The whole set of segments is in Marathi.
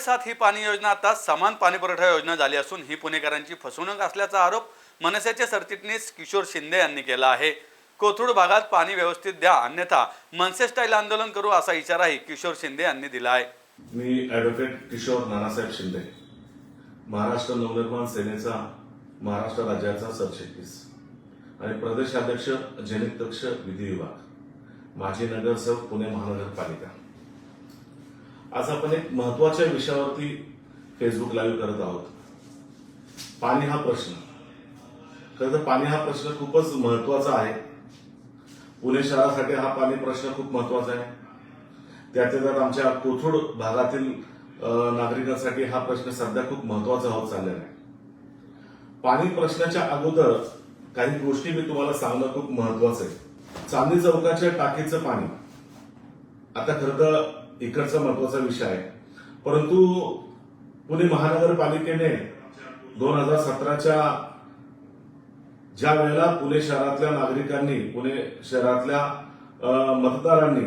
सात ही पाणी योजना आता समान पाणी पुरवठा योजना झाली असून ही पुणेकरांची फसवणूक असल्याचा आरोप मनसेचे सरचिटणीस किशोर शिंदे यांनी केला आहे. कोथरूड भागात पाणी व्यवस्थित द्या अन्यथा मनसे स्टाईल आंदोलन करू असा इशाराही किशोर शिंदे यांनी दिला आहे. मी ऍडव्होकेट किशोर नानासाहेब शिंदे महाराष्ट्र नवनिर्माण सेनेचा महाराष्ट्र राज्याचा सरचिटणीस आणि प्रदेशाध्यक्ष जनितक्ष विधी विभाग माजी नगरसेवक पुणे महानगरपालिका. आज आपण एक महत्त्वाच्या विषयावरती फेसबुक लाईव्ह करत आहोत. पाणी हा प्रश्न. खरं तर पाणी हा प्रश्न खूपच महत्त्वाचा आहे. पुणे शहरासाठी हा पाणी प्रश्न खूप महत्त्वाचा आहे. त्यातल्या त्यात आमच्या कोथरूड भागातील नागरिकांसाठी हा प्रश्न सध्या खूप महत्त्वाचा होत चाललेला आहे. पाणी प्रश्नाच्या अगोदर काही गोष्टी मी तुम्हाला सांगणं खूप महत्वाचं आहे. चांदणी चौकाच्या टाकीचं पाणी. आता खरं तर इकडचा महत्त्वाचा विषय आहे. परंतु पुणे महानगरपालिकेने दोन हजार सतराच्या ज्या वेळेला पुणे शहरातल्या नागरिकांनी पुणे शहरातल्या मतदारांनी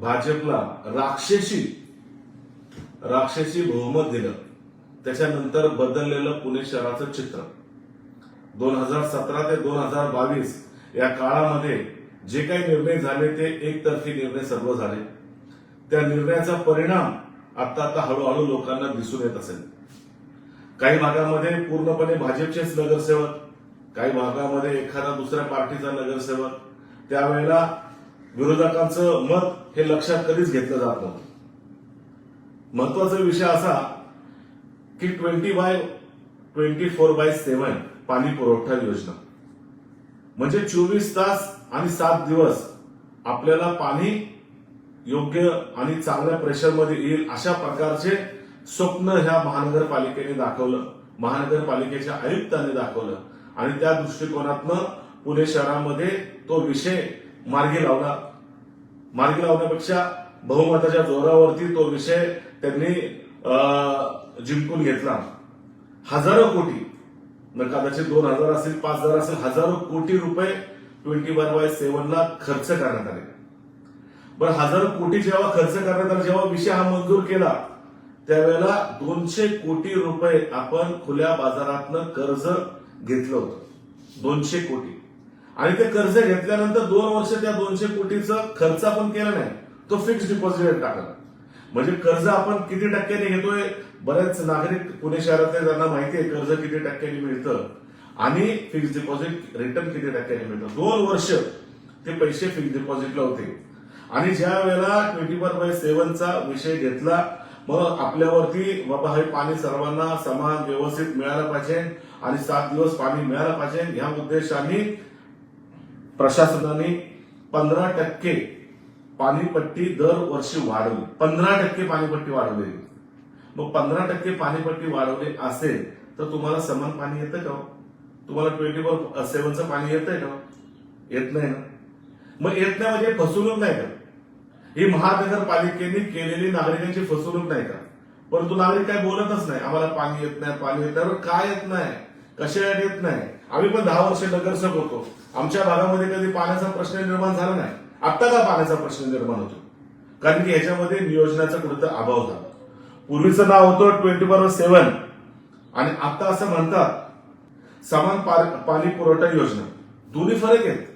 भाजपला राक्षसी राक्षसी बहुमत दिलं त्याच्यानंतर बदललेलं पुणे शहराचं चित्र. दोन हजार सतरा ते दोन हजार बावीस या काळामध्ये जे काही निर्णय झाले ते एकतर्फी निर्णय सर्व झाले. त्या निर्णयाचा परिणाम आता आता हळूहळू लोकांना दिसून येत असेल. काही भागामध्ये पूर्णपणे भाजपचेच नगरसेवक काही भागामध्ये एखादा दुसऱ्या पार्टीचा नगरसेवक त्यावेळेला विरोधकांचं मत हे लक्षात कधीच घेतलं जात नव्हतं. महत्त्वाचा विषय असा की twenty by twenty four by seven पाणी पुरवठा योजना. म्हणजे चोवीस तास आणि सात दिवस आपल्याला पाणी योग्य आणि चांगल्या प्रेशरमध्ये येईल अशा प्रकारचे स्वप्न ह्या महानगरपालिकेने दाखवलं. महानगरपालिकेच्या आयुक्तांनी दाखवलं. आणि त्या दृष्टिकोनातनं पुणे शहरामध्ये तो विषय मार्गी लावला. मार्गी लावण्यापेक्षा बहुमताच्या जोरावरती तो विषय त्यांनी अं, जिंकून घेतला. हजारो कोटी मग कदाचित दोन हजार असेल पाच हजार असेल हजारो कोटी रुपये ट्वेंटी वन बाय सेव्हनला खर्च करण्यात आले. बरं हजारो कोटी जेव्हा खर्च करण्यात आला जेव्हा विषय हा मंजूर केला त्यावेळेला दोनशे कोटी रुपये आपण खुल्या बाजारातनं कर्ज घेतलं होतं. दोनशे कोटी. आणि ते कर्ज घेतल्यानंतर दोन वर्ष त्या दोनशे कोटीचा खर्च आपण केला नाही. तो फिक्स डिपॉझिट टाकला. म्हणजे कर्ज आपण किती टक्क्याने घेतोय बरेच नागरिक पुणे शहरातले त्यांना माहिती आहे कर्ज किती टक्क्यांनी मिळतं आणि फिक्स डिपॉझिट रिटर्न किती टक्क्यांनी मिळतं. दोन वर्ष ते पैसे फिक्स डिपॉझिटला होते. आणि ज्या वेळेला ट्वेंटी फोर बाय सेव्हनचा विषय घेतला मग आपल्यावरती बाबा हे पाणी सर्वांना समान व्यवस्थित मिळालं पाहिजे आणि सात दिवस पाणी मिळालं पाहिजे ह्या उद्देशाने प्रशासनाने पंधरा टक्के पाणीपट्टी दरवर्षी वाढवली. पंधरा टक्के पाणीपट्टी वाढवली. मग पंधरा टक्के पाणीपट्टी वाढवली असेल तर तुम्हाला समान पाणी येतं का हो? तुम्हाला ट्वेंटी फोर सेव्हनचं पाणी येतंय का हो? येत नाही ना. मग येत नाही म्हणजे फसवणूक नाही का? ही महानगरपालिकेने केलेली नागरिकांची फसवणूक नाही का? परंतु नागरिक काय बोलतच नाही आम्हाला पाणी येत नाही पाणी येत नाही. काय येत नाही? कशासाठी येत नाही? आम्ही पण दहा वर्ष नगरसेवक होतो. आमच्या भागामध्ये कधी पाण्याचा प्रश्न निर्माण झाला नाही? आत्ता का पाण्याचा प्रश्न निर्माण होतो? कारण की याच्यामध्ये नियोजनाचा कुठं अभाव झाला. पूर्वीचं नाव होतं ट्वेंटी फोर सेव्हन आणि आता असं म्हणतात समान पाणी पुरवठा योजना. दोन्ही फरक आहेत.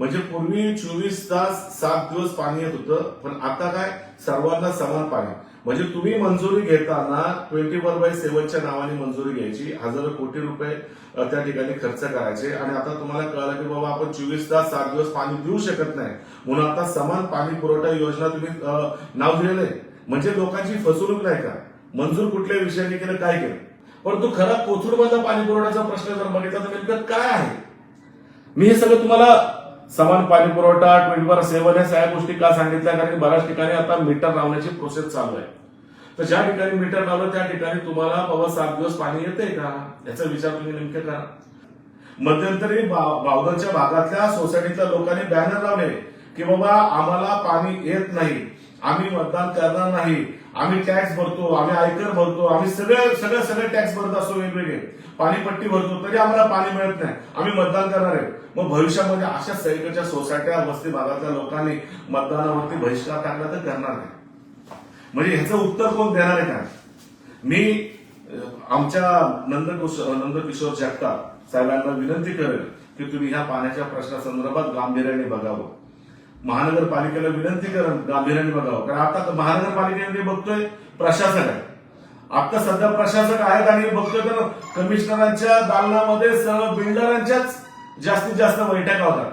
म्हणजे पूर्वी चोवीस तास सात दिवस पाणी येत होतं पण आता काय? सर्वांना समान पाणी. म्हणजे तुम्ही मंजुरी घेताना ट्वेंटी फोर बाय सेव्हनच्या नावाने मंजुरी घ्यायची. हजारो कोटी रुपये त्या ठिकाणी खर्च करायचे. आणि आता तुम्हाला कळलं की बाबा आपण चोवीस तास सात दिवस पाणी देऊ शकत नाही. म्हणून आता समान पाणी पुरवठा योजना तुम्ही नाव दिलेलं आहे. म्हणजे लोकांची फसवणूक नाही का? मंजूर कुठल्या विषयाने केलं काय केलं? परंतु खरा कोथरूडमधला पाणी पुरवठ्याचा प्रश्न जर बघितला तर नेमकं काय आहे? मी हे सगळं तुम्हाला समान पाणी पुरवठा ट्वेंटी फोर सेव्हन या सगळ्या गोष्टी का सांगितल्या? कारण बऱ्याच ठिकाणी आता मीटर लावण्याची प्रोसेस चालू आहे. तर ज्या ठिकाणी मीटर लावलं त्या ठिकाणी तुम्हाला बाबा सात दिवस पाणी येतंय का? याचा विचार तुम्ही नेमके करा. मध्यंतरी बा- बावधनच्या भागातल्या सोसायटीतल्या लोकांनी बॅनर लावले की बाबा आम्हाला पाणी येत नाही. आम्ही मतदान करणार नाही. आम्ही टॅक्स भरतो आम्ही आयकर भरतो आम्ही सगळे सगळे सगळे टॅक्स भरत असतो वेगवेगळे. पाणीपट्टी भरतो तरी आम्हाला पाणी मिळत नाही. आम्ही मतदान करणार आहे. मग भविष्यामध्ये अशा सैकडच्या सोसायट्या वस्ती भागातल्या लोकांनी मतदानावरती बहिष्कार टाकला तर करणार नाही. म्हणजे ह्याचं उत्तर कोण देणार आहे का? मी आमच्या नंदकिशोर नंदकिशोर जगताप साहेबांना विनंती करेल की तुम्ही ह्या पाण्याच्या प्रश्नासंदर्भात गांभीर्याने बघावं. महानगरपालिकेला विनंती करण गांभीर्याने बघावं. कारण आता महानगरपालिकेने बघतोय प्रशासक आहे. आता सध्या प्रशासक आहेत आणि बघतोय तर कमिशनरांच्या दालनामध्ये सर्व बिल्डरांच्याच जास्तीत जास्त बैठका होतात.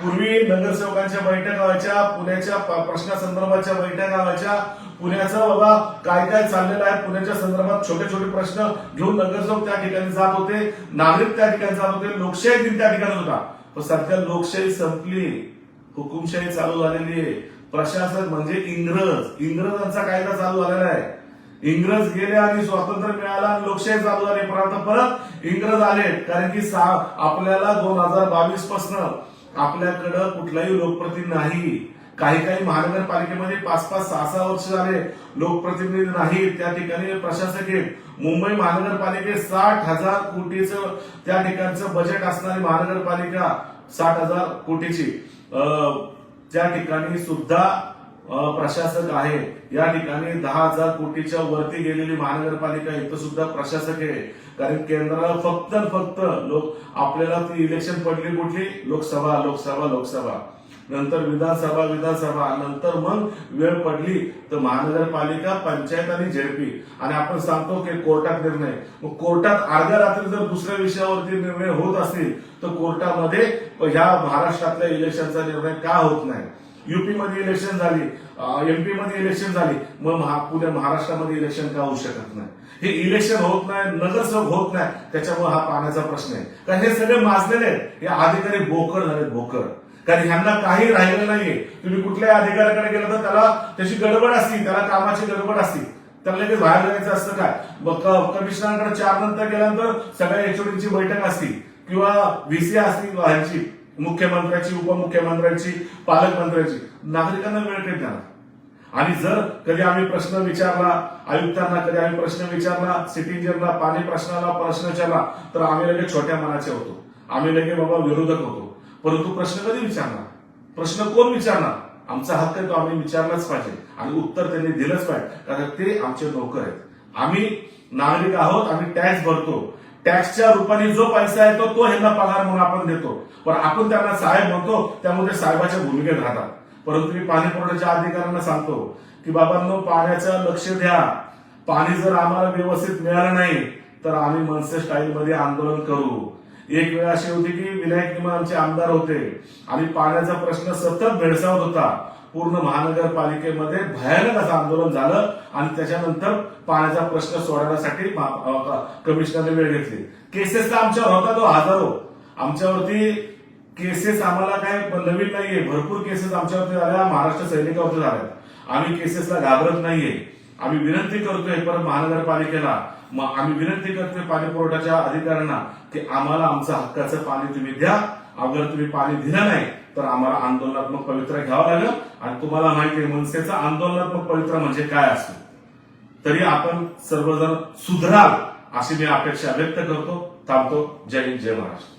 पूर्वी नगरसेवकांच्या बैठका व्हायच्या पुण्याच्या प्रश्नासंदर्भाच्या बैठका व्हायच्या. पुण्याचं बाबा काय काय चाललेलं आहे पुण्याच्या संदर्भात छोटे छोटे प्रश्न घेऊन नगरसेवक त्या ठिकाणी जात होते नागरिक त्या ठिकाणी जात होते लोकशाही दिन त्या ठिकाणी होता. पण सध्या लोकशाही संपली. हुकुमशाही चालू झालेली आहे. प्रशासक म्हणजे इंग्रज. इंग्रजांचा कायदा चालू झालेला आहे. इंग्रज गेले आणि स्वातंत्र्य मिळाला आणि लोकशाही चालू झाली. पण परत इंग्रज आले. कारण की आपल्याला दोन हजार बावीस पासन आपल्याकडं कुठलाही लोकप्रतिनिधी नाही. काही काही महानगरपालिकेमध्ये पाच पाच सहा सहा वर्ष झाले लोकप्रतिनिधी नाही. त्या ठिकाणी प्रशासक आहेत. मुंबई महानगरपालिकेत साठ हजार कोटीचं त्या ठिकाणचं बजेट असणारी महानगरपालिका साठ हजार कोटीची. त्या ठिकाणी सुद्धा प्रशासक आहे या ठिकाणी दहा हजार कोटीच्या वरती गेलेली महानगरपालिका इथं सुद्धा प्रशासक आहे. कारण केंद्राला फक्त फक्त लोक आपल्याला ती इलेक्शन पडली कुठली? लोकसभा लोकसभा लोकसभा. नंतर विधानसभा विधानसभा. नंतर मग वेळ पडली तर महानगरपालिका पंचायत आणि झेडपी आणि आपण सांगतो की कोर्टात निर्णय. मग कोर्टात अर्ध्या रात्री जर दुसऱ्या विषयावरती निर्णय होत असतील तर कोर्टामध्ये ह्या महाराष्ट्रातल्या इलेक्शनचा निर्णय का होत नाही? युपी मध्ये इलेक्शन झाली एमपी मध्ये इलेक्शन झाली मग महा- पुण्या महाराष्ट्रामध्ये इलेक्शन का होऊ शकत नाही? हे इलेक्शन होत नाही नगरसेवक होत नाही त्याच्यामुळे हा पाण्याचा प्रश्न आहे. कारण हे सगळे माजलेले आहेत? हे अधिकारी बोकड झालेत बोकड. कारण ह्यांना काही राहिलं नाहीये. तुम्ही कुठल्याही अधिकाऱ्याकडे गेलं तर त्याला त्याची गडबड असती त्याला कामाची गडबड असती. त्याला लगेच बाहेर जायचं असतं काय मग क- चार नंतर गेल्यानंतर सगळ्या एचओडीची बैठक असती. किंवा व्हीसी असती ह्यांची मुख्यमंत्र्याची उपमुख्यमंत्र्यांची पालकमंत्र्यांची. नागरिकांना वेळ कधी देणार आणि जर कधी आम्ही प्रश्न विचारला आयुक्तांना कधी आम्ही प्रश्न विचारला सिटी इंजिनला पाणी प्रश्नाला प्रश्न विचारला तर आम्ही लगेच छोट्या मनाचे होतो. आम्ही लगेच बाबा विरोधक होतो. परंतु प्रश्न कधी विचारणार? प्रश्न कोण विचारणार? आमचा हक्क आहे तो आम्ही विचारलाच पाहिजे आणि उत्तर त्यांनी दिलंच पाहिजे. कारण ते आमचे नोकर आहेत. आम्ही नागरिक आहोत आम्ही टॅक्स भरतो. टॅक्सच्या रूपाने जो पैसा येतो तो ह्यांना पगार म्हणून आपण देतो. पण आपण त्यांना साहेब म्हणतो त्यामुळे ते साहेबाच्या भूमिकेत राहतात. परंतु मी पाणी पुरवठ्याच्या अधिकाऱ्यांना सांगतो की बाबांनो पाण्याचं लक्ष द्या. पाणी जर आम्हाला व्यवस्थित मिळालं नाही तर आम्ही मनसे स्टाईल मध्ये आंदोलन करू. एक वेळ अशी होती की विनायक निमा आमचे आमदार होते आणि पाण्याचा प्रश्न सतत भेडसावत होता. पूर्ण महानगरपालिकेमध्ये भयानक असं आंदोलन झालं आणि त्याच्यानंतर पाण्याचा प्रश्न सोडवण्यासाठी कमिशनरने वेळ घेतली. केसेस तर आमच्यावर होता तो हजारो. आमच्यावरती केसेस आम्हाला काय नवीन नाहीये. भरपूर केसेस आमच्यावरती झाल्या महाराष्ट्र सैनिकावरती झाल्या आम्ही केसेसला घाबरत नाहीये. आम्ही विनंती करतोय परत महानगरपालिकेला मग आम्ही विनंती करतोय पाणी पुरवठ्याच्या अधिकाऱ्यांना की आम्हाला आमचं हक्काचं पाणी तुम्ही द्या. अगर तुम्ही पाणी दिलं नाही तर आम्हाला आंदोलनात्मक पवित्रा घ्यावं लागेल. आणि तुम्हाला माहिती आहे मनसेचं आंदोलनात्मक पवित्रा म्हणजे काय असतो तरी आपण सर्वजण सुधराल अशी मी अपेक्षा व्यक्त करतो. थांबतो. जय हिंद जय महाराष्ट्र.